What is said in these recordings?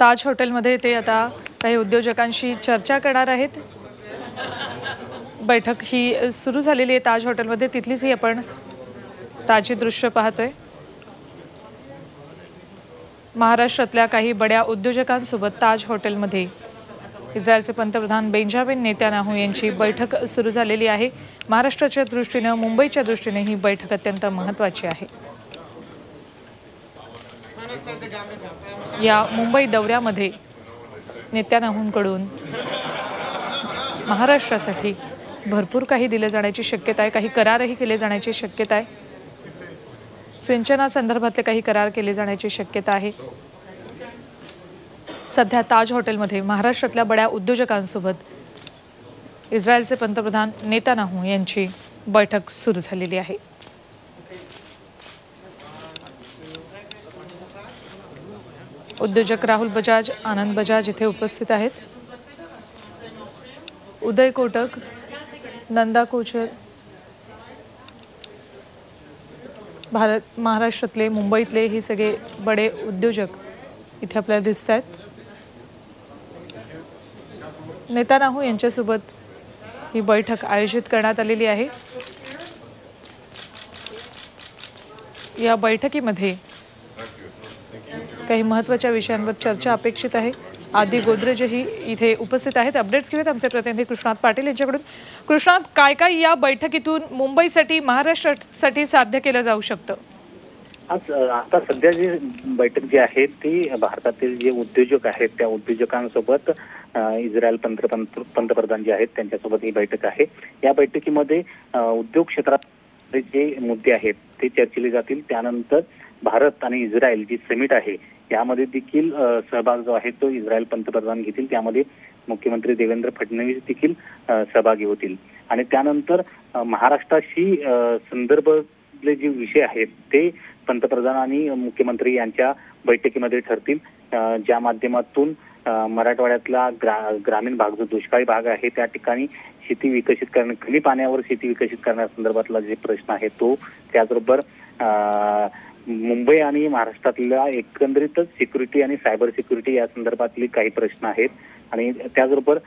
ताज हॉटेलमध्ये ते आता काही उद्योजकांशी चर्चा करणार आहेत. बैठक ही सुरू झालेली आहे ताज हॉटेलमध्ये. तिथलीच ही आपण ताजी दृश्य पाहतोय. महाराष्ट्रातल्या काही बड्या उद्योजकांसोबत ताज हॉटेलमध्ये इस्रायलचे पंतप्रधान बेंजामिन नेत्यानाहू यांची बैठक सुरू झालेली आहे. महाराष्ट्राच्या दृष्टीनं मुंबईच्या दृष्टीने ही बैठक अत्यंत महत्त्वाची आहे. या मुंबई दौऱ्यामध्ये नेत्यानाहूंकडून महाराष्ट्रासाठी भरपूर काही दिले जाण्याची शक्यता आहे काही करारही केले जाण्याची शक्यता आहे. सिंचनासंदर्भातले काही करार केले जाण्याची शक्यता आहे. सध्या ताज हॉटेलमध्ये महाराष्ट्रातल्या बड्या उद्योजकांसोबत इस्रायलचे पंतप्रधान नेतानाहू यांची बैठक सुरू झालेली आहे. उद्योजक राहुल बजाज आनंद बजाज इथे उपस्थित आहेत. उदय कोटक नंदा कोचर भारत महाराष्ट्रातले मुंबईतले हे सगळे बडे उद्योजक इथे आपल्याला दिसत आहेत नेतानाहू यांच्यासोबत ही बैठक आयोजित करण्यात आलेली आहे. या बैठकीमध्ये काही महत्त्वाच्या विषयांवर चर्चा अपेक्षित आहे. आदी गोदरेजही इथे उपस्थित आहेत. अपडेट्स घेऊयात आमचे प्रतिनिधी कृष्णात पाटील यांच्याकडून. कृष्णात काय काय या बैठकीतून मुंबईसाठी महाराष्ट्रासाठी साध्य केलं जाऊ शकतं? आज आता सध्या जी बैठक जी आहे ती भारतातील जे उद्योजक आहेत त्या उद्योजकांसोबत इस्रायल पंतप्रधान पंतप्रधान जे आहेत त्यांच्यासोबत ही बैठक आहे. या बैठकीमध्ये उद्योग क्षेत्रात जे मुद्दे आहेत ते चर्चिले जातील. त्यानंतर भारत आणि इस्रायल जी समिट आहे यामध्ये देखील सहभाग जो आहे तो इस्रायल पंतप्रधान घेतील. त्यामध्ये मुख्यमंत्री देवेंद्र फडणवीस देखील सहभागी होतील. आणि त्यानंतर महाराष्ट्राशी संदर्भ जे विषय आहेत ते पंतप्रधान आणि मुख्यमंत्री यांच्या बैठकीमध्ये ठरतील. ज्या माध्यमातून मराठवाड्यातला ग्रा ग्रामीण भाग जो दुष्काळी भाग आहे त्या ठिकाणी शेती विकसित करणे कमी पाण्यावर शेती विकसित करण्यासंदर्भातला जे प्रश्न आहे तो त्याचबरोबर मुंबई आणि महाराष्ट्रातल्या एकंदरीतच सिक्युरिटी आणि सायबर सिक्युरिटी या संदर्भातले काही प्रश्न आहेत. आणि त्याचबरोबर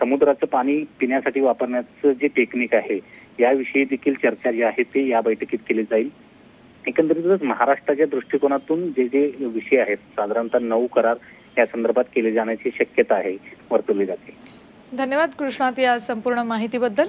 समुद्राचं पाणी पिण्यासाठी वापरण्याचं जे टेक्निक आहे याविषयी देखील चर्चा जी आहे ते या बैठकीत केली जाईल. एकंदरीतच महाराष्ट्राच्या दृष्टिकोनातून जे जे विषय आहेत साधारणतः नऊ करार या संदर्भात केले जाण्याची शक्यता आहे वर्तवली जाते. धन्यवाद कृष्णात या संपूर्ण माहितीबद्दल.